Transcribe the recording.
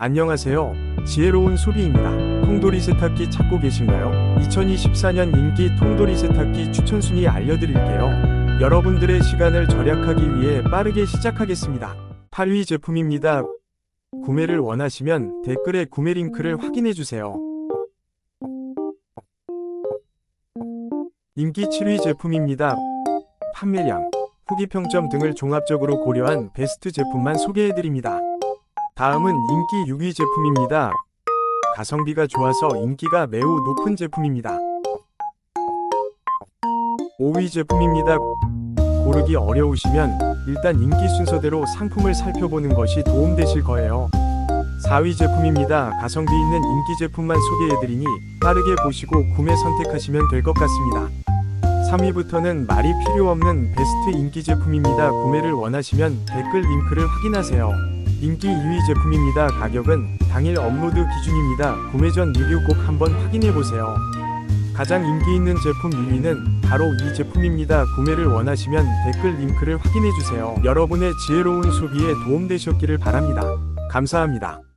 안녕하세요. 지혜로운 소비입니다. 통돌이 세탁기 찾고 계신가요? 2024년 인기 통돌이 세탁기 추천 순위 알려드릴게요. 여러분들의 시간을 절약하기 위해 빠르게 시작하겠습니다. 8위 제품입니다. 구매를 원하시면 댓글에 구매 링크를 확인해주세요. 인기 7위 제품입니다. 판매량, 후기 평점 등을 종합적으로 고려한 베스트 제품만 소개해드립니다. 다음은 인기 6위 제품입니다. 가성비가 좋아서 인기가 매우 높은 제품입니다. 5위 제품입니다. 고르기 어려우시면 일단 인기 순서대로 상품을 살펴보는 것이 도움되실 거예요. 4위 제품입니다. 가성비 있는 인기 제품만 소개해드리니 빠르게 보시고 구매 선택하시면 될 것 같습니다. 3위부터는 말이 필요 없는 베스트 인기 제품입니다. 구매를 원하시면 댓글 링크를 확인하세요. 인기 2위 제품입니다. 가격은 당일 업로드 기준입니다. 구매 전 리뷰 꼭 한번 확인해 보세요. 가장 인기 있는 제품 1위는 바로 이 제품입니다. 구매를 원하시면 댓글 링크를 확인해 주세요. 여러분의 지혜로운 소비에 도움되셨기를 바랍니다. 감사합니다.